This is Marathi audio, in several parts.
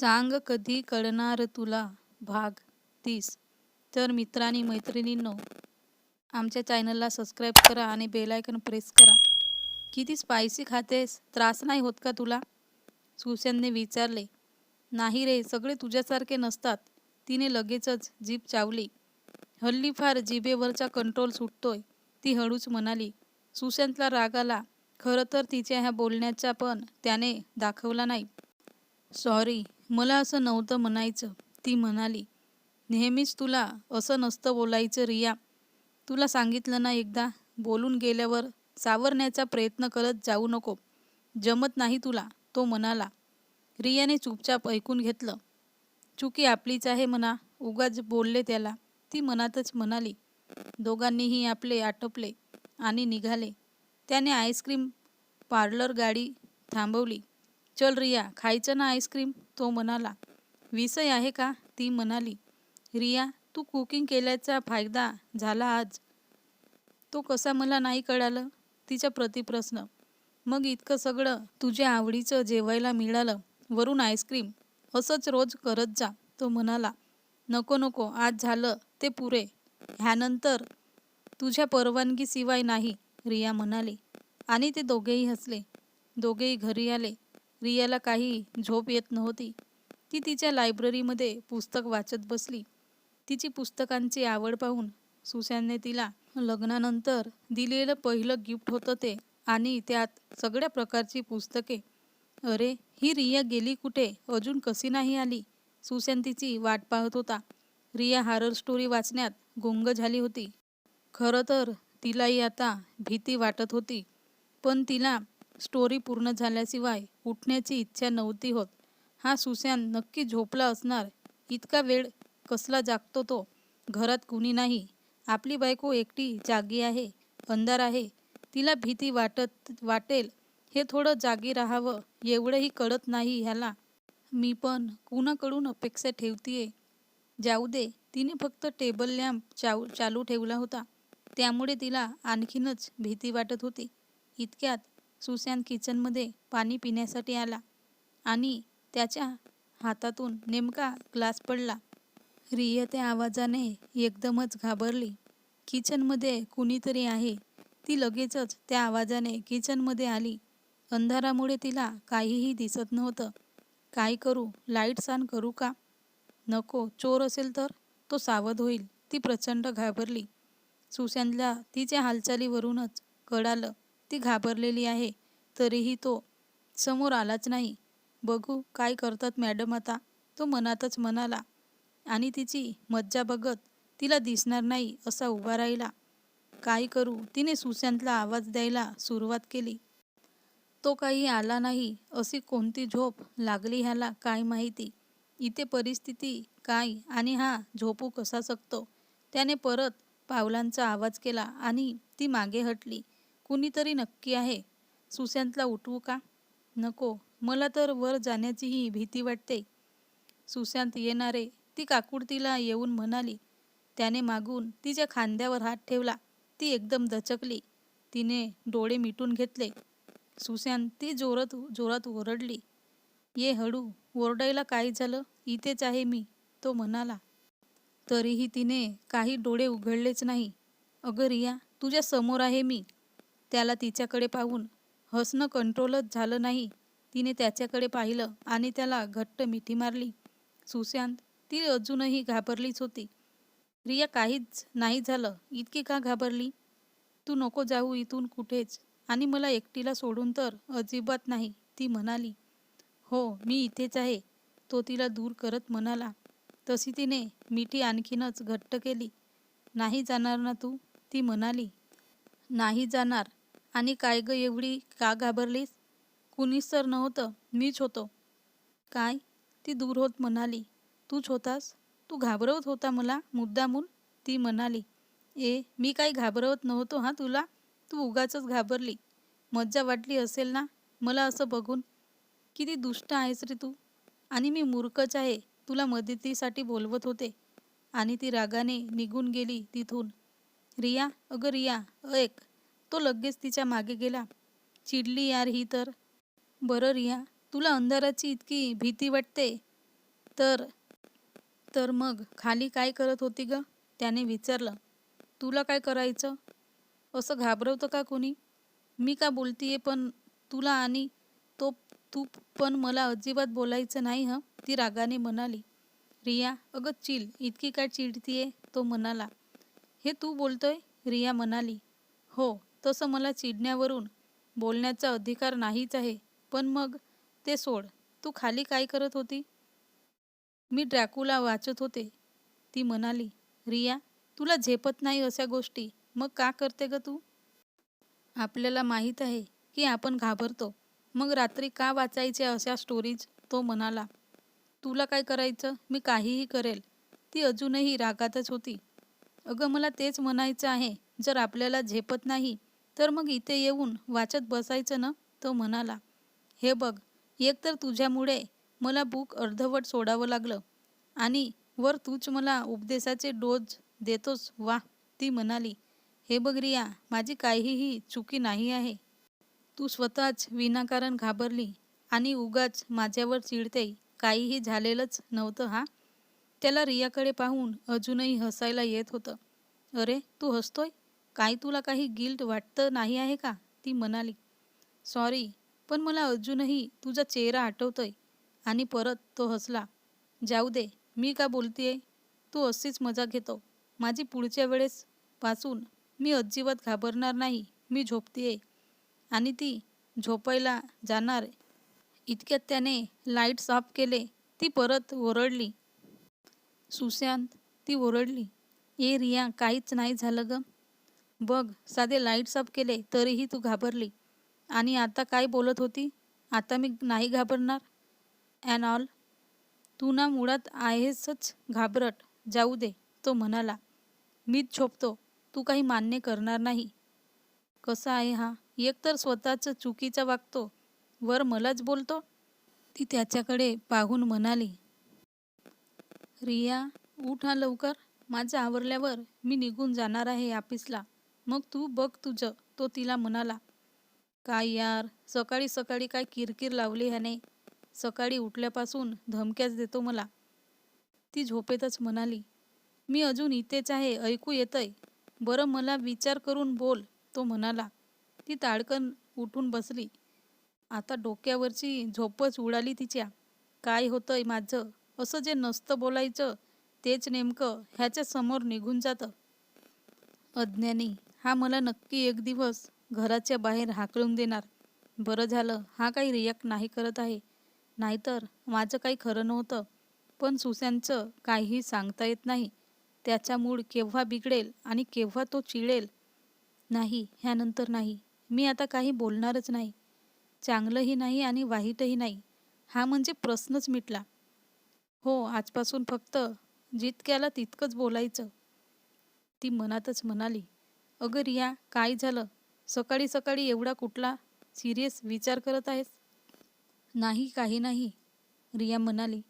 सांग कधी कळणार तुला भाग तीस? तर मित्रांनी मैत्रिणींनो आमच्या चॅनलला सबस्क्राईब करा आणि बेलायकन प्रेस करा. किती स्पायसी खातेस? त्रास नाही होत का तुला? सुशांतने विचारले. नाही रे सगळे तुझ्यासारखे नसतात. तिने लगेचच जीभ चावली. हल्ली फार जिभेवरचा कंट्रोल सुटतोय ती हळूच म्हणाली. सुशांतला राग आला. खरं तर तिच्या ह्या बोलण्याचा पण त्याने दाखवला नाही. सॉरी मला असं नव्हतं म्हणायचं. ती म्हणाली नेहमीच तुला असं नसतं बोलायचं रिया. तुला सांगितलं ना एकदा बोलून गेल्यावर सावरण्याचा प्रयत्न करत जाऊ नको. जमत नाही तुला तो म्हणाला. रियाने चुपचाप ऐकून घेतलं. चुकी आपलीच आहे म्हणा उगाच बोलले त्याला. ती मनातच म्हणाली. दोघांनीही आपले आटोपले आणि निघाले. त्याने आईस्क्रीम पार्लर गाडी थांबवली. चल रिया खायचं ना आईस्क्रीम? तो म्हणाला. विषय आहे का? ती म्हणाली. रिया तू कुकिंग केल्याचा फायदा झाला आज. तो कसा मला नाही कळालं? तिचा प्रतिप्रश्न. मग इतकं सगळं तुझ्या आवडीचं जेवायला मिळालं. वरून आईस्क्रीम. असंच रोज करत जा तो म्हणाला. नको नको आज झालं ते पुरे. ह्यानंतर तुझ्या परवानगीशिवाय नाही रिया म्हणाली. आणि ते दोघेही हसले. दोघेही घरी आले. रियाला काही झोप येत नव्हती. ती तिच्या लायब्ररीमध्ये पुस्तक वाचत बसली. तिची पुस्तकांची आवड पाहून सुशांतने तिला लग्नानंतर दिलेलं पहिलं गिफ्ट होतं ते आणि त्यात सगळ्या प्रकारची पुस्तके. अरे ही रिया गेली कुठे? अजून कशी नाही आली? सुशांत तिची वाट पाहत होता. रिया हारर स्टोरी वाचण्यात गुंग झाली होती. खरं तर तिलाही आता भीती वाटत होती. पण तिला स्टोरी पूर्ण झाल्याशिवाय उठण्याची इच्छा नव्हती होत. हा सुशांत नक्की झोपला असणार. इतका वेळ कसला जागतो तो? घरात कुणी नाही. आपली बायको एकटी जागी आहे अंधार आहे. तिला भीती वाटत वाटेल. हे थोडं जागी राहावं एवढंही कळत नाही ह्याला. मी पण कुणाकडून अपेक्षा ठेवतीये? जाऊ दे तिने फक्त टेबल लॅम्प चाव चालू ठेवला होता. त्यामुळे तिला आणखीनच भीती वाटत होती. इतक्यात सुशांत किचनमध्ये पाणी पिण्यासाठी आला आणि त्याच्या हातातून नेमका ग्लास पडला. रिया त्या आवाजाने एकदमच घाबरली. किचनमध्ये कुणीतरी आहे. ती लगेचच त्या आवाजाने किचनमध्ये आली. अंधारामुळे तिला काहीही दिसत नव्हतं. काय करू? लाईट्स ऑन करू का? नको. चोर असेल तर? तो सावध होईल. ती प्रचंड घाबरली. सुशांतला तिच्या हालचालीवरूनच कळालं. ती घाबरलेली आहे तरीही तो समोर आलाच नाही. बघू काय करतात मॅडम आता. तो मनातच म्हणाला. आणि तिची मज्जा बघत तिला दिसणार नाही असा उभा राहिला. काय करू? तिने सुशांतला आवाज द्यायला सुरुवात केली. तो काही आला नाही अशी कोणती झोप लागली ह्याला काय माहिती? इथे परिस्थिती काय आणि हा झोपू कसा शकतो? त्याने परत पावलांचा आवाज केला आणि ती मागे हटली. कुणीतरी नक्की आहे. सुशांतला उठवू का? नको. मला तर वर जाण्याचीही भीती वाटते. सुशांत येणारे. ती काकुडतीला येऊन म्हणाली. त्याने मागून तिच्या खांद्यावर हात ठेवला. ती एकदम दचकली. तिने डोळे मिटून घेतले. सुशांत ती जोरात जोरात ओरडली. ये हळू ओरडायला काय झालं? इथेच आहे मी तो म्हणाला. तरीही तिने काही डोळे उघडलेच नाही. अगं रिया तुझ्या समोर आहे मी. त्याला तिच्याकडे पाहून हसणं कंट्रोलच झालं नाही. तिने त्याच्याकडे पाहिलं आणि त्याला घट्ट मिठी मारली. सुशांत ती अजूनही घाबरलीच होती. रिया काहीच नाही झालं. इतकी का घाबरली? तू नको जाऊ इथून कुठेच. आणि मला एकटीला सोडून तर अजिबात नाही ती म्हणाली. हो मी इथेच आहे तो तिला दूर करत म्हणाला. तशी तिने मिठी आणखीनच घट्ट केली. नाही जाणार ना तू? ती म्हणाली. नाही जाणार. आणि काय ग एवढी का घाबरलीस? कुणीच तर नव्हतं मीच होतो. काय? ती दूर होत म्हणाली. तूच होतास? तू घाबरवत होता मला मुद्दामून? ती म्हणाली. ए मी काही घाबरवत नव्हतो हां तुला? तू उगाचच घाबरली. मज्जा वाटली असेल ना? मला असं बघून. किती दुष्ट आहेस रे तू. आणि मी मूर्खच आहे. तुला मदतीसाठी बोलवत होते. आणि ती रागाने निघून गेली तिथून. रिया अगं रिया ऐक. तो लगेच तिच्यामागे गेला. चिडली यार ही तर. बरं रिया तुला अंधाराची इतकी भीती वाटते? तर तर मग खाली काय करत होती ग? त्याने विचारलं. तुला काय करायचं? असं घाबरवतं का कोणी? मी का बोलतीये पण तुला आणि तो तू पण मला अजिबात बोलायचं नाही हं? ती रागाने म्हणाली. रिया अगं चिल इतकी काय चिडतीये? तो म्हणाला. हे तू बोलतोय? रिया म्हणाली. हो तसं मला चिडण्यावरून बोलण्याचा अधिकार नाहीच आहे. पण मग ते सोड. तू खाली काय करत होती? मी ड्रॅकुला वाचत होते. ती म्हणाली रिया तुला झेपत नाही अशा गोष्टी. मग का करते ग तू? आपल्याला माहीत आहे की आपण घाबरतो. मग रात्री का वाचायचे अशा स्टोरीज तो म्हणाला तुला काय करायचं? मी काहीही करेल. ती अजूनही रागातच होती. अगं मला तेच म्हणायचं आहे. जर आपल्याला झेपत नाही तर मग इथे येऊन वाचत बसायचं ना? तो म्हणाला हे बघ एकतर तुझ्यामुळे मला बुक अर्धवट सोडावं लागलं आणि वर तूच मला उपदेशाचे डोज देतोस वा ती म्हणाली हे बघ रिया माझी काहीही चुकी नाही आहे. तू स्वतःच विनाकारण घाबरली आणि उगाच माझ्यावर चिडते. काहीही झालेलंच नव्हतं हा? त्याला रियाकडे पाहून अजूनही हसायला येत होतं. अरे तू हसतोय? काय तुला काही गिल्ट वाटतं नाही आहे का? ती म्हणाली. सॉरी पण मला अजूनही तुझा चेहरा आठवतोय. आणि परत तो हसला. जाऊ दे मी का बोलतेय? तू अशीच मजा घेतो. माझी पुढच्या वेळेस पासून मी अजिबात घाबरणार नाही मी झोपतेय. आणि ती झोपायला जाणार. इतक्यात त्याने लाईट्स ऑफ केले ती परत ओरडली. सुशांत ती ओरडली. ए रिया काहीच नाही झालं ग. बघ साधे लाईट्स ऑफ केले तरीही तू घाबरली. आणि आता काय बोलत होती? आता मी नाही घाबरणार. अँड ऑल तू ना मुळात आहेसच घाबरट. जाऊ दे तो म्हणाला. मीच झोपतो. तू काही मान्य करणार नाही. कसं आहे हा? एकतर स्वतःच चुकीचा वागतो. वर मलाच बोलतो? ती त्याच्याकडे पाहून म्हणाली. रिया उठ हा लवकर. माझं आवरल्यावर मी निघून जाणार आहे ऑफिसला. मग तू बघ तुझं. तो तिला म्हणाला काय यार सकाळी सकाळी काय किरकिर लावली ह्याने. सकाळी उठल्यापासून धमक्याच देतो मला. ती झोपेतच म्हणाली मी अजून इथेच आहे ऐकू येतंय. बरं मला विचार करून बोल. तो म्हणाला. ती ताडकन उठून बसली. आता डोक्यावरची झोपच उडाली तिच्या. काय होतंय माझं? असं जे नसतं बोलायचं तेच नेमकं ह्याच्या समोर निघून जातं. अज्ञानी हा मला नक्की एक दिवस घराच्या बाहेर हाकलून देणार. बरं झालं हा काही रिॲक्ट नाही करत आहे. नाहीतर माझं काही खरं नव्हतं. पण सुशांतचं काहीही सांगता येत नाही. त्याचा मूड केव्हा बिघडेल आणि केव्हा तो चिडेल? नाही ह्यानंतर नाही. मी आता काही बोलणारच नाही. चांगलंही नाही आणि वाईटही नाही. हा म्हणजे प्रश्नच मिटला. हो आजपासून फक्त जितक्याला तितकंच बोलायचं. ती मनातच म्हणाली अगं रिया काय झालं? सकाळी सकाळी एवढा कुठला सिरियस विचार करत आहेस? नाही काही नाही. रिया म्हणाली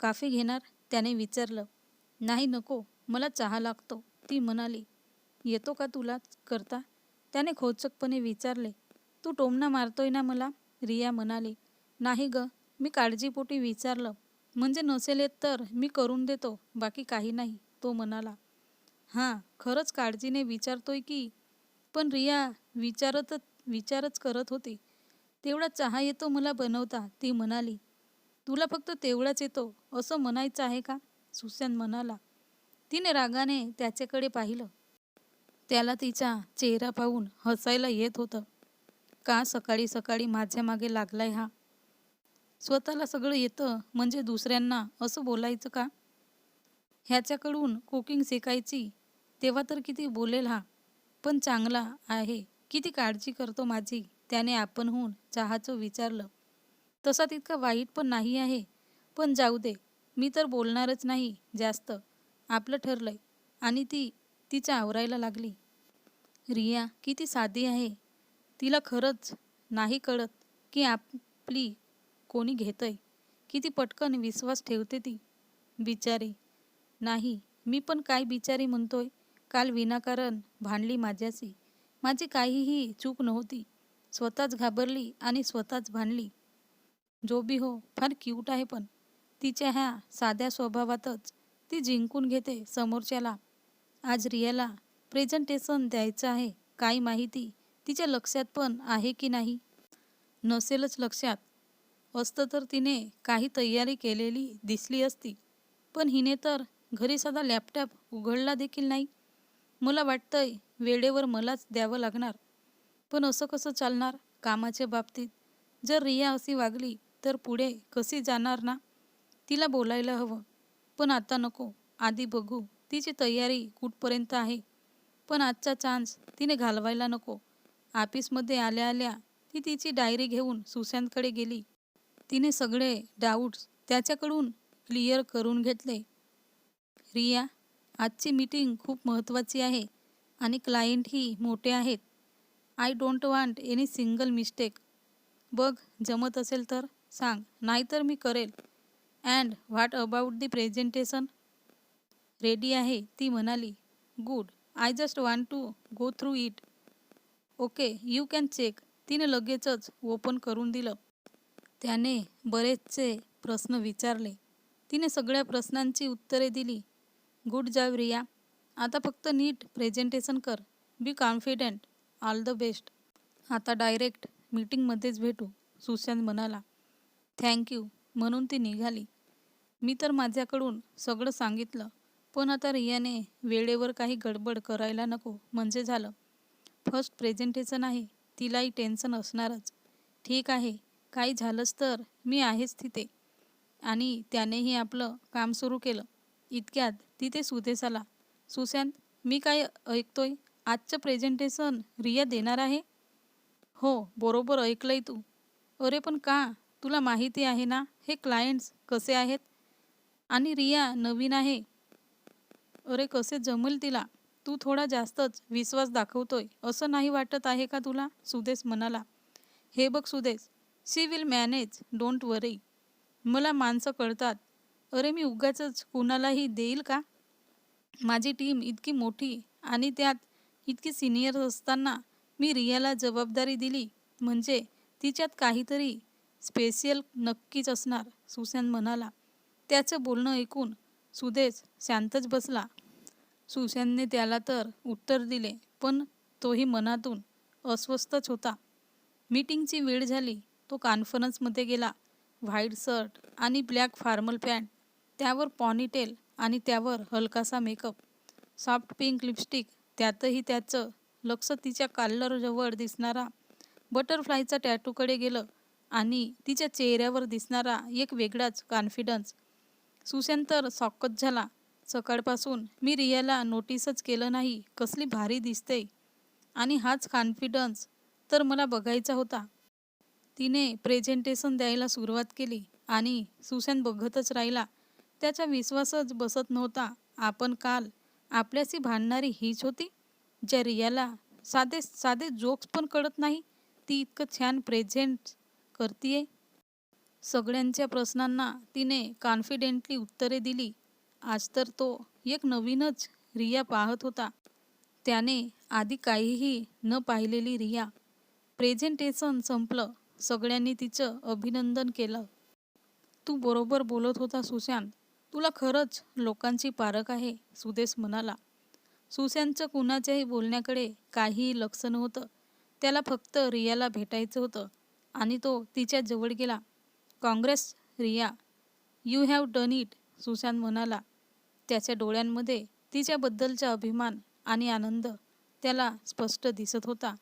काफी घेणार? त्याने विचारलं नाही नको मला चहा लागतो. ती म्हणाली येतो का तुला करता? त्याने खोचकपणे विचारले तू टोमणा मारतोय ना मला? रिया म्हणाली नाही ग मी काळजीपोटी विचारलं. म्हणजे नसेल येत तर मी करून देतो बाकी काही नाही. तो म्हणाला हां खरंच काळजीने विचारतोय की पण रिया विचारतच विचारच करत होती. तेवढा चहा येतो मला बनवता ती म्हणाली. तुला फक्त तेवढाच येतो असं म्हणायचं आहे का? सुशांत म्हणाला. तिने रागाने त्याच्याकडे पाहिलं. त्याला तिचा चेहरा पाहून हसायला येत होतं. का सकाळी सकाळी माझ्या मागे लागलाय हा? स्वतःला सगळं येतं म्हणजे दुसऱ्यांना असं बोलायचं का? ह्याच्याकडून कुकिंग शिकायची तेव्हा तर किती बोलेल हा. पण चांगला आहे. किती काळजी करतो माझी. त्याने आपणहून चहाचं विचारलं. तसा तितका वाईट पण नाही आहे. पण जाऊ दे. मी तर बोलणारच नाही जास्त. आपलं ठरलंय. आणि ती तिच्या आवरायला लागली. रिया किती साधी आहे. तिला खरंच नाही कळत की आपली कोणी घेतंय. किती पटकन विश्वास ठेवते ती. बिचारी. नाही मी पण काय बिचारी म्हणतोय? काल विनाकारण भांडली माझ्याशी. माझी काहीही चूक नव्हती. स्वतःच घाबरली आणि स्वतःच भांडली. जो बी हो फार क्यूट आहे पण. तिच्या ह्या साध्या स्वभावातच ती जिंकून घेते समोरच्याला. आज रियाला प्रेझेंटेशन द्यायचं आहे काही माहिती तिच्या लक्षात पण आहे की नाही? नसेलच लक्षात. असतं तर तिने काही तयारी केलेली दिसली असती. पण हिने तर घरी साधा लॅपटॉप उघडला देखील नाही. मला वाटतंय वेळेवर मलाच द्यावं लागणार. पण असं कसं चालणार कामाच्या बाबतीत? जर रिया अशी वागली तर पुढे कशी जाणार ना? तिला बोलायला हवं. पण आता नको. आधी बघू. तिची तयारी कुठपर्यंत आहे? पण आजचा चान्स तिने घालवायला नको. ऑफिसमध्ये आल्या आल्या ती तिची डायरी घेऊन सुशांतकडे गेली. तिने सगळे डाऊट्स त्याच्याकडून क्लिअर करून घेतले. रिया आजची मीटिंग खूप महत्त्वाची आहे आणि क्लायंटही मोठे आहेत. I don't want any single mistake बघ जमत असेल तर सांग नाहीतर मी करेल. And what about the presentation ready आहे ती म्हणाली. Good I just want to go through it okay you can check तिने लगेचच ओपन करून दिलं. त्याने बरेचसे प्रश्न विचारले. तिने सगळ्या प्रश्नांची उत्तरे दिली. Good job Riya. आता फक्त नीट प्रेझेंटेशन कर. Be confident. All the best. आता डायरेक्ट मीटिंगमध्येच भेटू सुशांत म्हणाला. थँक्यू म्हणून ती निघाली. मी तर माझ्याकडून सगळं सांगितलं पण आता रियाने वेळेवर काही गडबड करायला नको म्हणजे झालं. फर्स्ट प्रेझेंटेशन आहे तिलाही टेन्शन असणारच. ठीक आहे काही झालंच तर मी आहेच तिथे. आणि त्यानेही आपलं काम सुरू केलं. इतक्यात तिथे सुदेश आला सुशांत मी काय ऐकतोय? आजचं प्रेझेंटेशन रिया देणार आहे? हो बरोबर ऐकलंय तू. अरे पण का? तुला माहिती आहे ना हे क्लायंट्स कसे आहेत? आणि रिया नवीन आहे. अरे कसे जमेल तिला? तू थोडा जास्तच विश्वास दाखवतोय. असं नाही वाटत आहे का तुला? सुदेश म्हणाला. हे बघ Sudesh she will manage don't worry मला माणसं कळतात. अरे मी उगाचच कुणालाही देईल का? माझी टीम इतकी मोठी आणि त्यात इतकी सिनियर असताना मी रियाला जबाबदारी दिली. म्हणजे तिच्यात काहीतरी स्पेशल नक्कीच असणार सुशांत म्हणाला. त्याचं बोलणं ऐकून सुदेश शांतच बसला. सुशांतने त्याला तर उत्तर दिले पण तोही मनातून अस्वस्थच होता. मीटिंगची वेळ झाली तो कॉन्फरन्समध्ये गेला. व्हाईट शर्ट आणि ब्लॅक फॉर्मल पॅन्ट त्यावर पॉनीटेल आणि त्यावर हलकासा मेकअप सॉफ्ट पिंक लिपस्टिक त्यातही त्याचं लक्ष तिच्या काल्लरजवळ दिसणारा बटरफ्लायचा टॅटूकडे गेलं आणि तिच्या चेहऱ्यावर दिसणारा एक वेगळाच कॉन्फिडन्स सुशांत तर सॉकच झाला. सकाळपासून मी रियाला नोटीसच केलं नाही कसली भारी दिसते. आणि हाच कॉन्फिडन्स तर मला बघायचा होता. तिने प्रेझेंटेशन द्यायला सुरुवात केली आणि सुशांत बघतच राहिला. त्याचा विश्वासच बसत नव्हता. आपण काल आपल्याशी भांडणारी हीच होती. ज्या रियाला साधे साधे जोक्स पण कळत नाही ती इतकं छान प्रेझेंट करतीये. सगळ्यांच्या प्रश्नांना तिने कॉन्फिडेंटली उत्तरे दिली. आज तर तो एक नवीनच रिया पाहत होता. त्याने आधी काहीही न पाहिलेली रिया. प्रेझेंटेशन संपलं. सगळ्यांनी तिचं अभिनंदन केलं. तू बरोबर बोलत होता सुशांत. तुला खरंच लोकांची पारख आहे? सुदेश म्हणाला. सुशांतचं कुणाच्याही बोलण्याकडे काहीही लक्ष नव्हतं. त्याला फक्त रियाला भेटायचं होतं आणि तो तिच्या जवळ गेला. Congrats Riya you have done it Sushant म्हणाला. त्याच्या डोळ्यांमध्ये तिच्याबद्दलचा अभिमान आणि आनंद त्याला स्पष्ट दिसत होता.